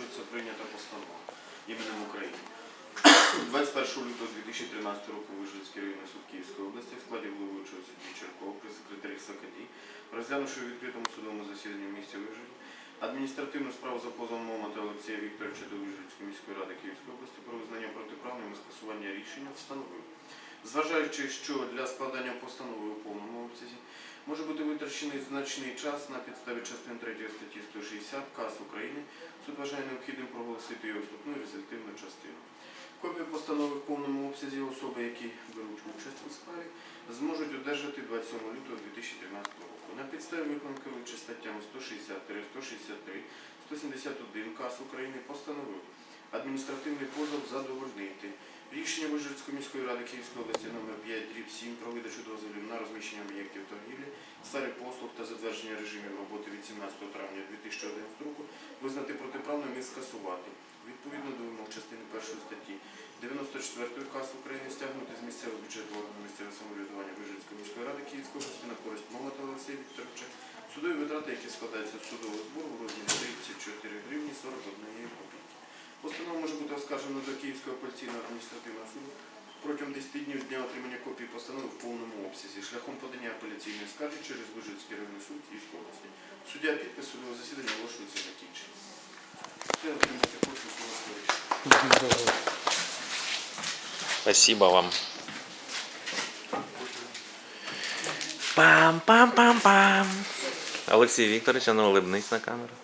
порушується прийнята постанова іменем України. 21 лютого 2013 року Вижницький районний суд Київської області в складі головуючого судді Черкова при секретарі Сакадій, розглянувши у відкритому судовому засіданні в місті Вижиті адміністративну справу за позовом Момота Олексія Вікторовича до Вижницької міської ради Київської області про визнання протиправним і скасування рішення встановив. Зважаючи, що для складання постанови у повному може бути витрачений значний час на підставі частин 3 статті 160 КАС України, суд вважає необхідним проголосити його вступну і частину. Копію постанови в повному обсязі особи, які беруть участь у справі, зможуть одержати 27 лютого 2013 року. На підставі виконки керуючи статтями 163, 163, 171 КАС України постановив адміністративний позов задовольнити. Рішення Вижгородської міської ради Київської області номер 5 дріб 7 про видачу дозволів на розміщення об'єктів торгівлі, сфери послуг та затвердження режимів роботи від 17 травня 2011 року визнати протиправним і скасувати. Відповідно до вимог частини 1 статті 94 КАС України стягнути з місцевого бюджету органу місцевого самоврядування Вижгородської міської ради Київської області на користь Момота Олексія Вікторовича судові витрати, які складаються з судового збору в розмірі 34 гривні 41 копійки. Постанова може бути оскаржена до Київського апеляційного адміністративного суду протягом 10 днів з дня отримання копії постанови в повному обсязі шляхом апеляційної скарги через Вижницький районний суд Київської області. Суддя підпис судового засідання оголошується закінченим. Все отримати судового рішення. Спасибо вам. Пам-пам-пам-пам. Олексій Вікторович, а ну улыбнись на камеру.